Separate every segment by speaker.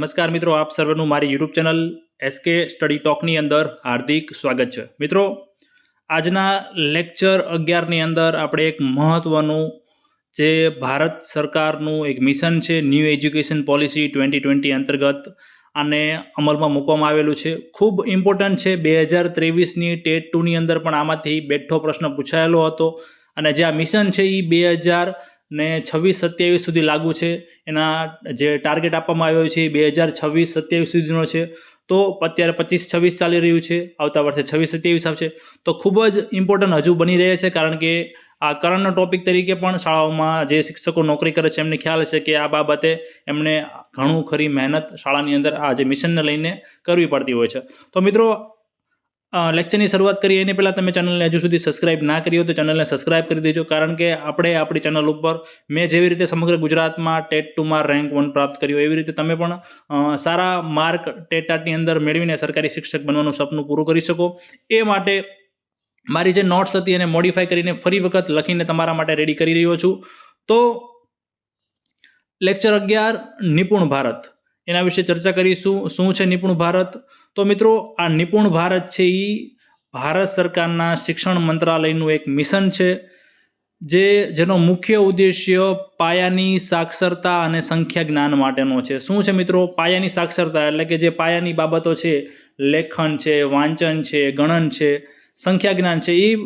Speaker 1: નમસ્કાર મિત્રો, આપ સર્વનું મારી યુટ્યુબ ચેનલ એસકે સ્ટડી ટોકની અંદર હાર્દિક સ્વાગત છે. મિત્રો, આજના લેક્ચર અગિયારની અંદર આપણે એક મહત્ત્વનું જે ભારત સરકારનું એક મિશન છે New Education Policy twenty twenty અંતર્ગત આને અમલમાં મૂકવામાં આવેલું છે. ખૂબ ઇમ્પોર્ટન્ટ છે, બે હજાર ત્રેવીસની ટેટ ટુની અંદર પણ આમાંથી બેઠો પ્રશ્ન પૂછાયેલો હતો અને જે આ મિશન છે એ બે હજાર ને છવ્વીસ સત્યાવીસ સુધી લાગુ છે. એના જે ટાર્ગેટ આપવામાં આવ્યો છે બે હજાર છવ્વીસ સત્યાવીસ સુધીનો છે. તો અત્યારે પચીસ છવ્વીસ ચાલી રહ્યું છે. આવતા વર્ષે છવ્વીસ સત્યાવીસ આવશે. તો ખૂબ જ ઇમ્પોર્ટન્ટ હજુ બની રહે છે કારણ કે આ કરંટનો ટોપિક તરીકે પણ શાળાઓમાં જે શિક્ષકો નોકરી કરે છે એમને ખ્યાલ છે કે આ બાબતે એમણે ઘણું ખરી મહેનત શાળાની અંદર આ જે મિશનને લઈને કરવી પડતી હોય છે. તો મિત્રો લેક્ચરની શરૂઆત કરીએ, એની પહેલાં તમે ચેનલને હજુ સુધી સબસ્ક્રાઇબ ના કરી હોય તો ચેનલને સબસ્ક્રાઇબ કરી દેજો, કારણ કે આપણે આપણી ચેનલ ઉપર મેં જેવી રીતે સમગ્ર ગુજરાતમાં ટેટ ટુમાં રેન્ક વન પ્રાપ્ત કર્યું, એવી રીતે તમે પણ સારા માર્ક ટેટ ટાટની અંદર મેળવીને સરકારી શિક્ષક બનવાનું સપનું પૂરું કરી શકો. એ માટે મારી જે નોટ્સ હતી એને મોડિફાઈ કરીને ફરી વખત લખીને તમારા માટે રેડી કરી રહ્યો છું. તો લેક્ચર અગિયાર, નિપુણ ભારત. એના વિશે ચર્ચા કરીશું. શું છે નિપુણ ભારત? તો મિત્રો, આ નિપુણ ભારત છે એ ભારત સરકારના શિક્ષણ મંત્રાલયનું એક મિશન છે, જે, જેનો મુખ્ય ઉદ્દેશ્ય પાયાની સાક્ષરતા અને સંખ્યા જ્ઞાન માટેનો છે. શું છે મિત્રો? પાયાની સાક્ષરતા એટલે કે જે પાયાની બાબતો છે, લેખન છે, વાંચન છે, ગણન છે, સંખ્યા જ્ઞાન છે એ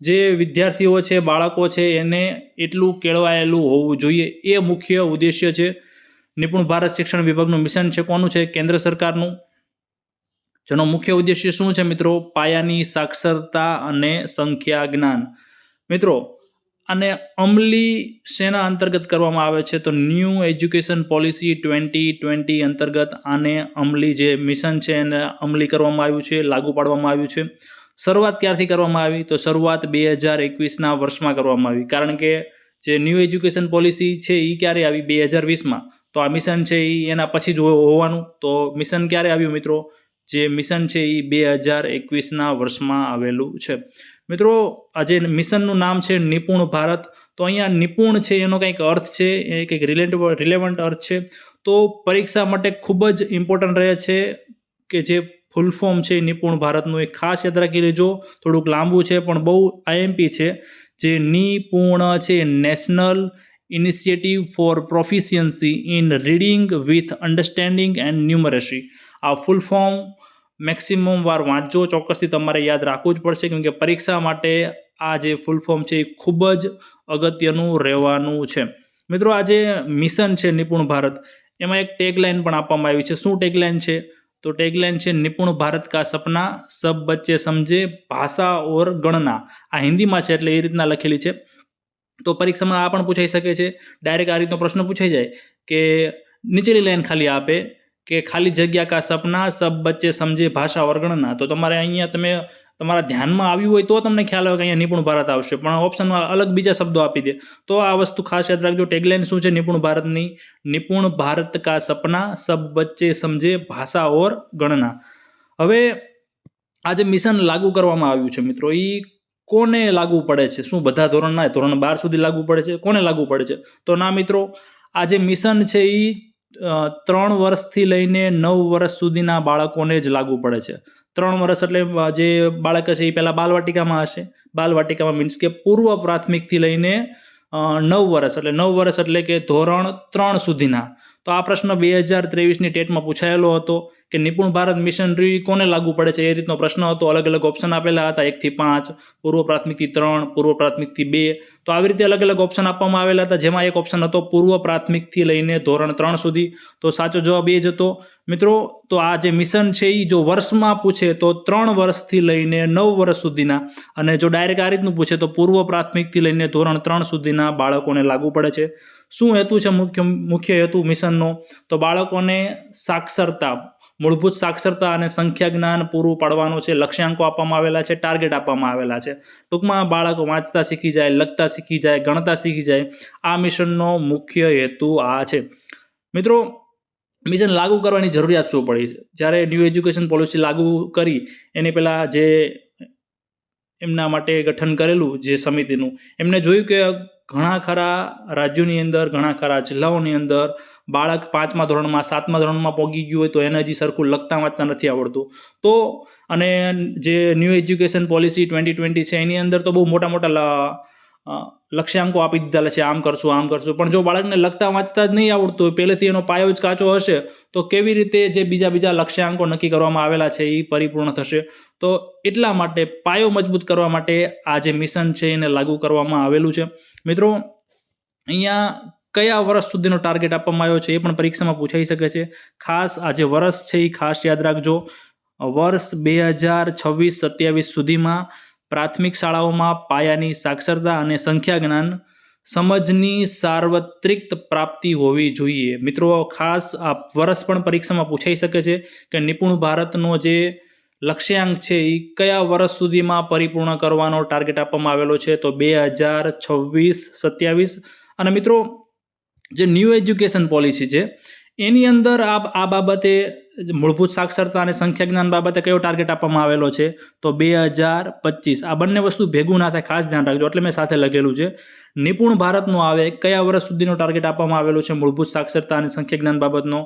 Speaker 1: જે વિદ્યાર્થીઓ છે, બાળકો છે, એને એટલું કેળવાયેલું હોવું જોઈએ, એ મુખ્ય ઉદ્દેશ્ય છે. નિપુણ ભારત શિક્ષણ વિભાગનું મિશન છે, કોનું છે? કેન્દ્ર સરકારનું. જેનો મુખ્ય ઉદ્દેશ્ય શું છે મિત્રો? પાયાની સાક્ષરતા અને સંખ્યા જ્ઞાન. મિત્રો અને અમલી શેના અંતર્ગત કરવામાં આવે છે? તો New Education Policy twenty twenty અંતર્ગત આને અમલી જે મિશન છે એને અમલી કરવામાં આવ્યું છે, લાગુ પાડવામાં આવ્યું છે. શરૂઆત ક્યારથી કરવામાં આવી? તો શરૂઆત બે હજાર એકવીસના વર્ષમાં કરવામાં આવી. કારણ કે જે ન્યૂ એજ્યુકેશન પોલિસી છે એ ક્યારે આવી? બે હજાર વીસમાં. તો આ મિશન છે એ એના પછી જ હોવાનું. તો મિશન ક્યારે આવ્યું મિત્રો? જે મિશન છે એ બે હજાર એકવીસના વર્ષમાં આવેલું છે. મિત્રો આ જે મિશનનું નામ છે નિપુણ ભારત. તો અહીંયા નિપુણ છે, એનો કંઈક અર્થ છે, એ કંઈક રિલેટ રિલેવન્ટ અર્થ છે. તો પરીક્ષા માટે ખૂબ જ ઇમ્પોર્ટન્ટ રહે છે કે જે ફૂલ ફોર્મ છે નિપુણ ભારતનું. એ ખાસ યાદ રાખી લેજો, થોડુંક લાંબુ છે, પણ બહુ આઈએમપી છે. જે નિપુણ છે National Initiative for Proficiency in Reading with Understanding and Numeracy આ ફૂલ ફોર્મ મેક્સિમમ વાર વાંચજો. ચોક્કસથી તમારે યાદ રાખવું જ પડશે કેમ કે પરીક્ષા માટે આ જે ફૂલ ફોર્મ છે એ ખૂબ જ અગત્યનું રહેવાનું છે. મિત્રો, આ જે મિશન છે નિપુણ ભારત, એમાં એક ટેગલાઇન પણ આપવામાં આવી છે. શું ટેગલાઇન છે? તો ટેગલાઇન છે, નિપુણ ભારત કા સપના, સબ બચ્ચે સમજે, ભાષા ઓર ગણના. આ હિન્દીમાં છે એટલે એ રીતના લખેલી છે. તો પરીક્ષામાં આ પણ પૂછાઈ શકે છે. ડાયરેક્ટ આ રીતનો પ્રશ્ન પૂછાઈ જાય કે નીચેની લાઈન ખાલી આપે કે ખાલી જગ્યા કા સપના, સબ બચ્ચે સમજે ભાષા ઓર ગણના તો તમારે અહીંયા તમે તમારા ધ્યાનમાં આવ્યું હોય તો તમને ખ્યાલ આવે કે અહીંયા નિપુણ ભારત આવશે. પણ ઓપ્શનમાં અલગ બીજા શબ્દો આપી દે. તો આ વસ્તુ ખાસ યાદ રાખજો. ટેગલાઇન શું છે? નિપુણ ભારતની. નિપુણ ભારત કા સપના, સબ બચ્ચે સમજે ભાષા ઓર ગણના. હવે આ જે મિશન લાગુ કરવામાં આવ્યું છે મિત્રો. એ કોને લાગુ પડે છે? શું બધા ધોરણના? ધોરણ બાર સુધી લાગુ પડે છે? કોને લાગુ પડે છે? તો ના મિત્રો આ જે મિશન છે એ ત્રણ વર્ષથી લઈને નવ વર્ષ સુધીના બાળકોને જ લાગુ પડે છે. ત્રણ વર્ષ એટલે જે બાળક છે એ પહેલાં બાલવાટિકામાં હશે. બાલવાટિકામાં મીન્સ કે પૂર્વ પ્રાથમિકથી લઈને નવ વર્ષ એટલે નવ વર્ષ એટલે કે ધોરણ ત્રણ સુધીના. તો આ પ્રશ્ન બે હજાર ત્રેવીસની ટેટમાં પૂછાયેલો હતો. કે નિપુણ ભારત મિશનરી કોને લાગુ પડે છે? એ રીતનો પ્રશ્ન હતો. અલગ અલગ ઓપ્શન આપેલા હતા. એકથી પાંચ, પૂર્વ પ્રાથમિકથી ત્રણ, પૂર્વ પ્રાથમિકથી બે. તો આવી રીતે અલગ અલગ ઓપ્શન આપવામાં આવેલા હતા. જેમાં એક ઓપ્શન હતો પૂર્વ પ્રાથમિકથી લઈને ધોરણ ત્રણ સુધી. તો સાચો જવાબ એ જ હતો. મિત્રો, તો આ જે મિશન છે એ જો વર્ષમાં પૂછે તો ત્રણ વર્ષથી લઈને નવ વર્ષ સુધીના. અને જો ડાયરેક્ટ આ રીતનું પૂછે તો પૂર્વ પ્રાથમિકથી લઈને ધોરણ ત્રણ સુધીના બાળકોને લાગુ પડે છે. શું હેતુ છે મુખ્ય મુખ્ય હેતુ મિશનનો તો બાળકોને સાક્ષરતા મૂળભૂત સાક્ષરતા અને સંખ્યા જ્ઞાન પૂરું પાડવાનું છે. લક્ષ્યાંકો આપવામાં આવેલા છે ટાર્ગેટ આપવામાં આવેલા છે. ટૂંકમાં બાળકો વાંચતા શીખી જાય, લખતા શીખી જાય, ગણતા શીખી જાય. આ મિશનનો મુખ્ય હેતુ આ છે. મિત્રો મિશન લાગુ કરવાની જરૂરિયાત શું પડી? જ્યારે ન્યૂ એજ્યુકેશન પોલિસી લાગુ કરી, એની પહેલાં જે એમના માટે ગઠન કરેલું જે સમિતિનું, એમને જોયું કે ઘણા ખરા રાજ્યોની અંદર, ઘણા ખરા જિલ્લાઓની અંદર બાળક પાંચમા ધોરણમાં, સાતમા ધોરણમાં પહોંચી ગયું હોય તો એને હજી સરખું લખતા વાંચતા નથી આવડતું. તો, અને જે New Education Policy twenty twenty છે, એની અંદર તો બહુ મોટા મોટા લક્ષ્યાંકો આપી દીધેલા છે, આમ કરશું આમ કરશું. પણ જો બાળકને લખતા વાંચતા જ નહીં આવડતું હોય, પહેલેથી એનો પાયો જ કાચો હશે, તો કેવી રીતે જે બીજા બીજા લક્ષ્યાંકો નક્કી કરવામાં આવેલા છે એ પરિપૂર્ણ થશે. તો એટલા માટે પાયો મજબૂત કરવા માટે આ જે મિશન છે, એને લાગુ કરવામાં આવેલું છે. મિત્રો, અહીંયા કયા વર્ષ સુધીનો ટાર્ગેટ આપવામાં આવ્યો છે એ પણ પરીક્ષામાં પૂછાઈ શકે છે. ખાસ આ જે વર્ષ છે એ ખાસ યાદ રાખજો. વર્ષ બે હજાર છવ્વીસ સત્યાવીસ સુધીમાં પ્રાથમિક શાળાઓમાં પાયાની સાક્ષરતા અને સંખ્યા જ્ઞાન સમજની સાર્વત્રિક પ્રાપ્તિ હોવી જોઈએ. મિત્રો, ખાસ આ વર્ષ પણ પરીક્ષામાં પૂછાઈ શકે છે કે નિપુણ ભારતનો જે લક્ષ્યાંક છે એ કયા વર્ષ સુધીમાં પરિપૂર્ણ કરવાનો ટાર્ગેટ આપવામાં આવેલો છે? તો બે હજાર છવ્વીસ સત્યાવીસ. અને મિત્રો જે ન્યૂ એજ્યુકેશન પોલિસી છે, એની અંદર આ આ બાબતે મૂળભૂત સાક્ષરતા અને સંખ્યા જ્ઞાન બાબતે કયો ટાર્ગેટ આપવામાં આવેલો છે? તો બે હજાર પચીસ. આ બંને વસ્તુ ભેગું ના થાય, ખાસ ધ્યાન રાખજો. એટલે મેં સાથે લખેલું છે, નિપુણ ભારતનો આવે, કયા વર્ષ સુધીનો ટાર્ગેટ આપવામાં આવેલો છે મૂળભૂત સાક્ષરતા અને સંખ્યા જ્ઞાન બાબતનો?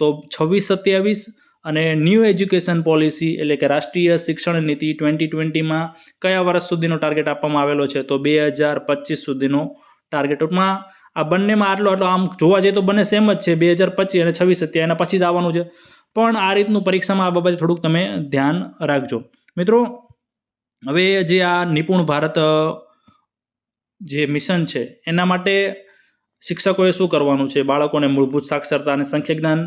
Speaker 1: તો છવ્વીસ સત્યાવીસ અને ન્યૂ એજ્યુકેશન પોલિસી એટલે કે રાષ્ટ્રીય શિક્ષણ નીતિ ટ્વેન્ટી ટ્વેન્ટીમાં કયા વર્ષ સુધીનો ટાર્ગેટ આપવામાં આવેલો છે? તો બે હજાર પચીસ સુધીનો ટાર્ગેટ ટૂંકમાં આ બંનેમાં આટલો આટલો આમ જોવા જઈએ તો બંને સેમ જ છે, બે હજાર પચીસ અને છવ્વીસ સત્યા એના પછી જ આવવાનું છે. પણ આ રીતનું પરીક્ષામાં આ બાબતે થોડુંક તમે ધ્યાન રાખજો. મિત્રો, હવે જે આ નિપુણ ભારત જે મિશન છે, એના માટે શિક્ષકોએ શું કરવાનું છે? બાળકોને મૂળભૂત સાક્ષરતા અને સંખ્યા જ્ઞાન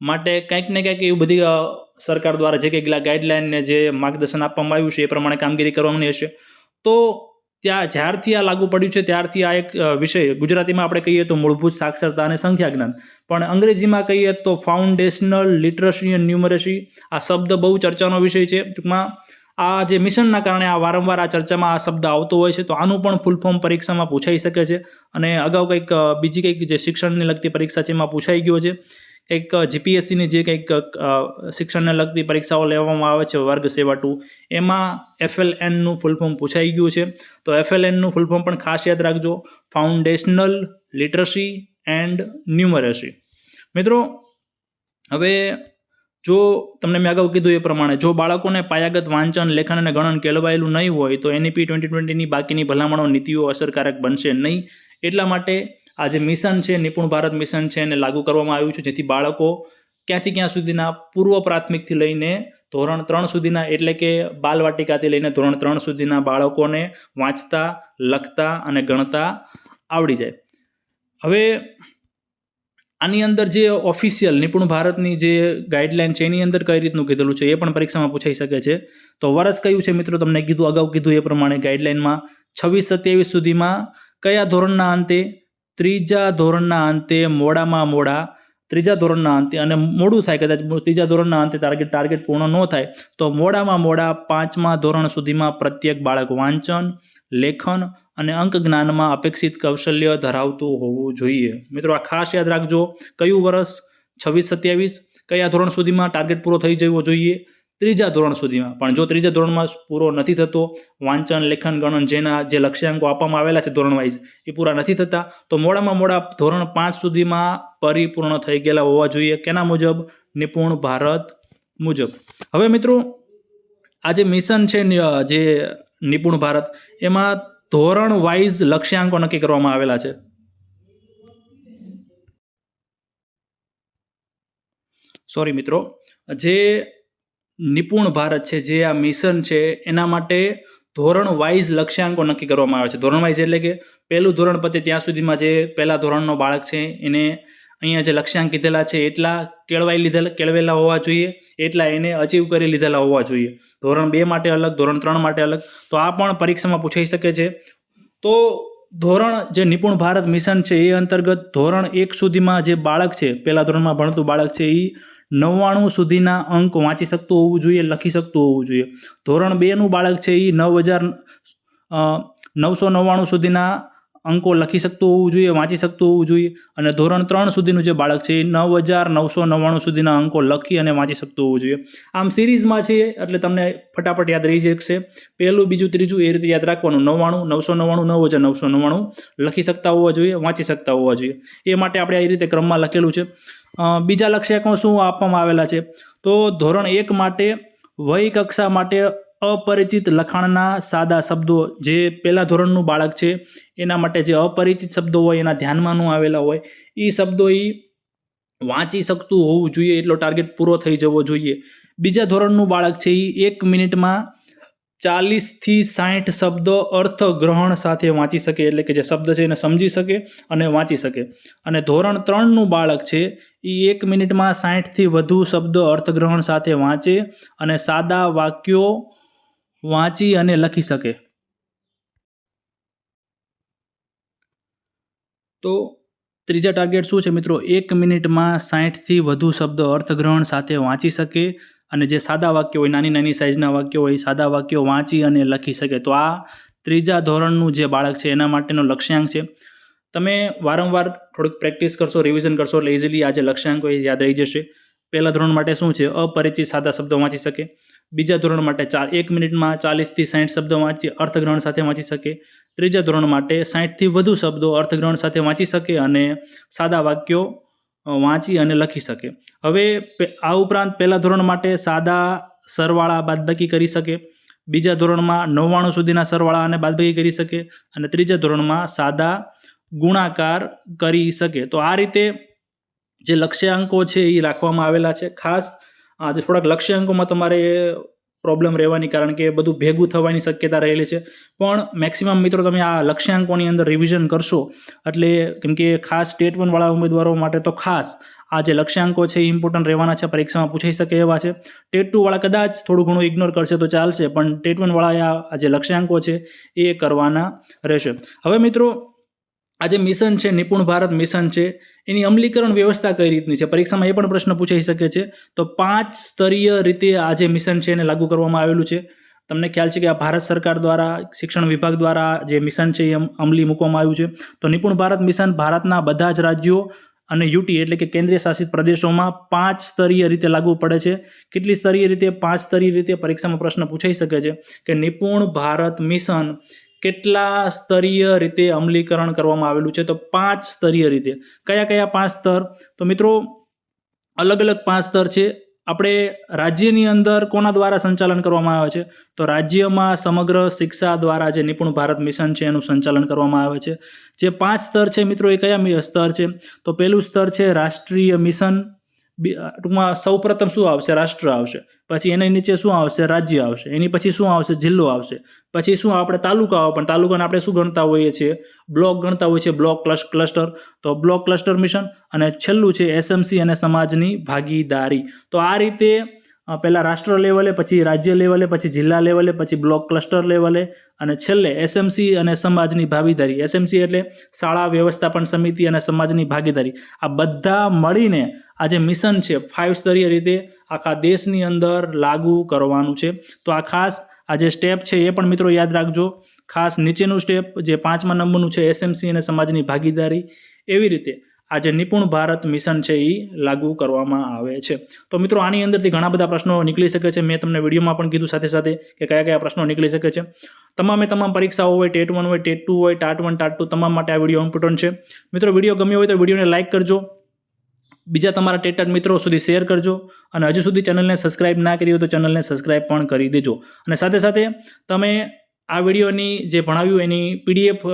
Speaker 1: માટે કંઈક ને કંઈક એવી બધી સરકાર દ્વારા જે કંઈક ગાઈડલાઇનને જે માર્ગદર્શન આપવામાં આવ્યું છે, એ પ્રમાણે કામગીરી કરવાની હશે. તો ત્યાં જ્યારથી આ લાગુ પડ્યું છે, ત્યારથી આ એક વિષય. ગુજરાતીમાં આપણે કહીએ તો મૂળભૂત સાક્ષરતા અને સંખ્યા જ્ઞાન પણ અંગ્રેજીમાં કહીએ તો ફાઉન્ડેશનલ લિટરસી અને ન્યુમરસી આ શબ્દ બહુ ચર્ચાનો વિષય છે. ટૂંકમાં આ જે મિશનના કારણે આ વારંવાર આ ચર્ચામાં આ શબ્દ આવતો હોય છે, તો આનું પણ ફૂલ ફોર્મ પરીક્ષામાં પૂછાઈ શકે છે. અને અગાઉ કંઈક બીજી કંઈક જે શિક્ષણને લગતી પરીક્ષા છે, એમાં પૂછાઈ ગયો છે. કંઈક જીપીએસસીની જે કંઈક શિક્ષણને લગતી પરીક્ષાઓ લેવામાં આવે છે, વર્ગ સેવા ટુ, એમાં એફએલએનનું ફૂલ ફોર્મ પૂછાઈ ગયું છે. તો એફએલએનનું ફૂલ ફોર્મ પણ ખાસ યાદ રાખજો. ફાઉન્ડેશનલ લિટરસી એન્ડ ન્યુમરસી મિત્રો, હવે જો તમને મેં અગાઉ કીધું એ પ્રમાણે, જો બાળકોને પાયાગત વાંચન, લેખન અને ગણન કેળવાયેલું નહીં હોય, તો એનઈપી ટ્વેન્ટી ટ્વેન્ટીની બાકીની ભલામણો નીતિઓ અસરકારક બનશે નહીં. એટલા માટે આ જે મિશન છે, નિપુણ ભારત મિશન છે એને લાગુ કરવામાં આવ્યું છે, જેથી બાળકો ક્યાંથી ક્યાં સુધીના પૂર્વ પ્રાથમિકથી લઈને ધોરણ ત્રણ સુધીના, એટલે કે બાલવાટિકાથી લઈને ધોરણ ત્રણ સુધીના બાળકોને વાંચતા, લખતા અને ગણતા આવડી જાય. હવે આની અંદર જે ઓફિશિયલ નિપુણ ભારતની જે ગાઈડલાઈન છે, એની અંદર કઈ રીતનું કીધેલું છે, એ પણ પરીક્ષામાં પૂછાઈ શકે છે. તો વર્ષ કયું છે મિત્રો? તમને કીધું, અગાઉ કીધું એ પ્રમાણે ગાઈડલાઈનમાં છવ્વીસ સત્યાવીસ સુધીમાં કયા ધોરણના અંતે? ત્રીજા ધોરણના અંતે મોડામાં મોડા. ત્રીજા ધોરણના અંતે અને મોડું થાય કદાચ, ત્રીજા ધોરણના અંતે ટાર્ગેટ ટાર્ગેટ પૂર્ણ ન થાય, તો મોડામાં મોડા પાંચમા ધોરણ સુધીમાં પ્રત્યેક બાળક વાંચન, લેખન અને અંક જ્ઞાનમાં અપેક્ષિત કૌશલ્ય ધરાવતું હોવું જોઈએ. મિત્રો, આ ખાસ યાદ રાખજો, કયું વર્ષ? છવ્વીસ સત્યાવીસ. કયા ધોરણ સુધીમાં ટાર્ગેટ પૂરો થઈ જવો જોઈએ? ત્રીજા ધોરણ સુધીમાં. પણ જો ત્રીજા ધોરણમાં પૂરો નથી થતો, વાંચન, લેખન, ગણન જેના જે લક્ષ્યાંકો આપવામાં આવેલા છે ધોરણ વાઇઝ એ પૂરા નથી થતા, તો મોડામાં મોડા ધોરણ પાંચ સુધીમાં પરિપૂર્ણ થઈ ગયેલા હોવા જોઈએ. કેના મુજબ? નિપુણ ભારત મુજબ. હવે મિત્રો, આ જે મિશન છે જે નિપુણ ભારત, એમાં ધોરણ વાઇઝ લક્ષ્યાંકો નક્કી કરવામાં આવેલા છે. સોરી મિત્રો, જે નિપુણ ભારત છે, જે આ મિશન છે, એના માટે ધોરણ વાઇઝ લક્ષ્યાંકો નક્કી કરવામાં આવે છે. ધોરણ વાઇઝ એટલે કે પહેલું ધોરણ પતે ત્યાં સુધીમાં જે પહેલા ધોરણનો બાળક છે, એને અહીંયા જે લક્ષ્યાંક કીધેલા છે, એટલા કેળવાઈ લીધેલા, કેળવેલા હોવા જોઈએ, એટલા એને અચીવ કરી લીધેલા હોવા જોઈએ. ધોરણ બે માટે અલગ, ધોરણ ત્રણ માટે અલગ. તો આ પણ પરીક્ષામાં પૂછાઈ શકે છે. તો ધોરણ જે નિપુણ ભારત મિશન છે, એ અંતર્ગત ધોરણ એક સુધીમાં જે બાળક છે, પહેલા ધોરણમાં ભણતું બાળક છે એ નવ્વાણું સુધીના અંક વાંચી શકતું હોવું જોઈએ, લખી શકતું હોવું જોઈએ. ધોરણ બેનું બાળક છે એ નવ હજાર નવસો નવ્વાણું સુધીના અંકો લખી શકતું હોવું જોઈએ, વાંચી શકતું હોવું જોઈએ. અને ધોરણ ત્રણ સુધીનું જે બાળક છે એ નવ હજાર નવસો નવ્વાણું સુધીના અંકો લખી અને વાંચી શકતું હોવું જોઈએ. આમ સિરીઝમાં છે એટલે તમને ફટાફટ યાદ રહી જશે. પહેલું, બીજું, ત્રીજું એ રીતે યાદ રાખવાનું. નવ્વાણું, નવસો નવ્વાણું, નવ હજાર નવસો નવ્વાણું લખી શકતા હોવા જોઈએ, વાંચી શકતા હોવા જોઈએ. એ માટે આપણે આ રીતે ક્રમમાં લખેલું છે. બીજા લક્ષ્યાંકો શું આપવામાં આવેલા છે? તો ધોરણ એક માટે વય કક્ષા માટે અપરિચિત લખાણના સાદા શબ્દો, જે પહેલાં ધોરણનું બાળક છે, એના માટે જે અપરિચિત શબ્દો હોય, એના ધ્યાનમાં આવેલા હોય એ શબ્દો એ વાંચી શકતું હોવું જોઈએ, એટલો ટાર્ગેટ પૂરો થઈ જવો જોઈએ. બીજા ધોરણનું બાળક છે એ એક મિનિટમાં ચાલીસથી સાઠ શબ્દો અર્થગ્રહણ સાથે વાંચી શકે, એટલે કે જે શબ્દ છે એને સમજી શકે અને વાંચી શકે. અને ધોરણ ત્રણનું બાળક છે, એ એક મિનિટમાં સાઠથી વધુ શબ્દો અર્થગ્રહણ સાથે વાંચે અને સાદા વાક્યો વાંચી અને લખી શકે. તો ત્રીજા ટાર્ગેટ શું છે મિત્રો? એક મિનિટમાં સાઠથી વધુ શબ્દો અર્થગ્રહણ સાથે વાંચી શકે અને જે સાદા વાક્યો હોય, નાની નાની સાઇઝના વાક્યો હોય, સાદા વાક્યો વાંચી અને લખી શકે. તો આ ત્રીજા ધોરણનું જે બાળક છે, એના માટેનો લક્ષ્યાંક છે. તમે વારંવાર થોડીક પ્રેક્ટિસ કરશો રિવિઝન કરશો, એટલે ઇઝીલી આ જે લક્ષ્યાંક હોય યાદ રહી જશે. પહેલા ધોરણ માટે શું છે? અપરિચિત સાદા શબ્દો વાંચી શકે. બીજા ધોરણ માટે ચાર એક મિનિટમાં ચાલીસથી સાઠ શબ્દો વાંચી, અર્થગ્રહણ સાથે વાંચી શકે. ત્રીજા ધોરણ માટે સાઠથી વધુ શબ્દો અર્થગ્રહણ સાથે વાંચી શકે અને સાદા વાક્યો વાંચી અને લખી શકે. હવે આ ઉપરાંત પહેલા ધોરણ માટે સાદા સરવાળા બાદબાકી કરી શકે, બીજા ધોરણમાં નવ્વાણું સુધીના સરવાળા અને બાદબાકી કરી શકે, અને ત્રીજા ધોરણમાં સાદા ગુણાકાર કરી શકે. તો આ રીતે જે લક્ષ્યાંકો છે એ રાખવામાં આવેલા છે. ખાસ આજે થોડાક લક્ષ્યાંકોમાં તમારે પ્રોબ્લેમ રહેવાની કારણ કે બધું ભેગું થવાની શક્યતા રહેલી છે. પણ મેક્સિમમ મિત્રો તમે આ લક્ષ્યાંકોની અંદર રિવિઝન કરશો, એટલે કેમ કે ખાસ સ્ટેટ વનવાળા ઉમેદવારો માટે તો ખાસ આ જે લક્ષ્યાંકો છે એ ઇમ્પોર્ટન્ટ રહેવાના છે, પરીક્ષામાં પૂછાઈ શકે એવા છે. ટેટ ટુવાળા કદાચ થોડું ઘણું ઇગ્નોર કરશે તો ચાલશે, પણ ટેટ વનવાળા આ જે લક્ષ્યાંકો છે એ કરવાના રહેશે. હવે મિત્રો આ જે મિશન છે, નિપુણ ભારત મિશન છે, એની અમલીકરણ વ્યવસ્થા કઈ રીતની છે? પરીક્ષામાં એ પણ પ્રશ્ન પૂછાઈ શકે છે. તો પાંચ સ્તરીય રીતે આ જે મિશન છે, એને લાગુ કરવામાં આવેલું છે. તમને ખ્યાલ છે કે આ ભારત સરકાર દ્વારા, શિક્ષણ વિભાગ દ્વારા જે મિશન છે, એ અમલી મૂકવામાં આવ્યું છે. તો નિપુણ ભારત મિશન ભારતના બધા જ રાજ્યો અને યુટી એટલે કે કેન્દ્રીય શાસિત પ્રદેશોમાં પાંચ સ્તરીય રીતે લાગુ પડે છે. કેટલી સ્તરીય રીતે? પાંચ સ્તરીય રીતે પરીક્ષામાં પ્રશ્ન પૂછાઈ શકે છે કે નિપુણ ભારત મિશન કેટલા સ્તરીય રીતે અમલીકરણ કરવામાં આવેલું છે? તો પાંચ સ્તરીય રીતે. કયા કયા પાંચ સ્તર? તો મિત્રો, અલગ અલગ પાંચ સ્તર છે. આપણે રાજ્યની અંદર કોના દ્વારા સંચાલન કરવામાં આવે છે? તો રાજ્યમાં સમગ્ર શિક્ષા દ્વારા જે નિપુણ ભારત મિશન છે, એનું સંચાલન કરવામાં આવે છે. જે પાંચ સ્તર છે મિત્રો, એ કયા સ્તર છે? તો પહેલું સ્તર છે રાષ્ટ્રીય મિશન. ટૂંકમાં સૌપ્રથમ શું આવશે? રાષ્ટ્ર આવશે. પછી એની નીચે શું આવશે? રાજ્ય આવશે. એની પછી શું આવશે? જિલ્લો આવશે. પછી શું આપણે તાલુકા આવે? પણ તાલુકાને આપણે શું ગણતા હોઈએ છીએ? બ્લોક ગણતા હોઈએ છીએ? Block clus- cluster. તો બ્લોક ક્લસ્ટર મિશન અને છેલ્લું છે એસએમસી અને સમાજની ભાગીદારી. તો આ રીતે પહેલાં રાષ્ટ્ર લેવલે, પછી રાજ્ય લેવલે, પછી જિલ્લા લેવલે, પછી બ્લોક ક્લસ્ટર લેવલે અને છેલ્લે એસએમસી અને સમાજની ભાગીદારી. એસએમસી એટલે શાળા વ્યવસ્થાપન સમિતિ અને સમાજની ભાગીદારી. આ બધા મળીને આ જે મિશન છે ફાઇવ સ્તરીય રીતે આખા દેશની અંદર લાગુ કરવાનું છે. તો આ ખાસ આ જે સ્ટેપ છે એ પણ મિત્રો યાદ રાખજો. ખાસ નીચેનું સ્ટેપ જે પાંચમા નંબરનું છે એસએમસી અને સમાજની ભાગીદારી. એવી રીતે આ જે નિપુણ ભારત મિશન છે એ લાગુ કરવામાં આવે છે. તો મિત્રો આની અંદરથી ઘણા બધા પ્રશ્નો નીકળી શકે છે. મેં તમને વિડીયોમાં પણ કીધું સાથે સાથે કે કયા કયા પ્રશ્નો નીકળી શકે છે. તમામે તમામ પરીક્ષાઓ હોય, ટેટ વન હોય, ટેટ ટુ હોય, ટાટ વન, ટાટ ટુ તમામ માટે આ વીડિયો ઇમ્પોર્ટન્ટ છે. મિત્રો વીડિયો ગમ્યો હોય તો વિડીયોને લાઇક કરજો. બીજા તમારા ટેટર મિત્રો સુધી શેર કરજો અને હજુ સુધી ચેનલને સબસ્ક્રાઇબ ના કરી હોય તો ચેનલને સબસ્ક્રાઇબ પણ કરી દેજો. અને સાથે સાથે તમે આ વિડીયોની જે ભણાવ્યું એની પીડીએફ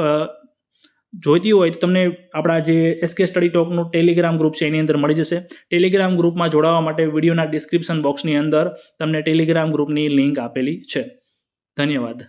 Speaker 1: જોઈતી હોય તો તમને આપણા જે એસકે સ્ટડી ટોકનું ટેલિગ્રામ ગ્રુપ છે એની અંદર મળી જશે. ટેલિગ્રામ ગ્રુપમાં જોડાવા માટે વિડીયોના ડિસ્ક્રિપ્શન બોક્સની અંદર તમને ટેલિગ્રામ ગ્રુપની લિંક આપેલી છે. ધન્યવાદ.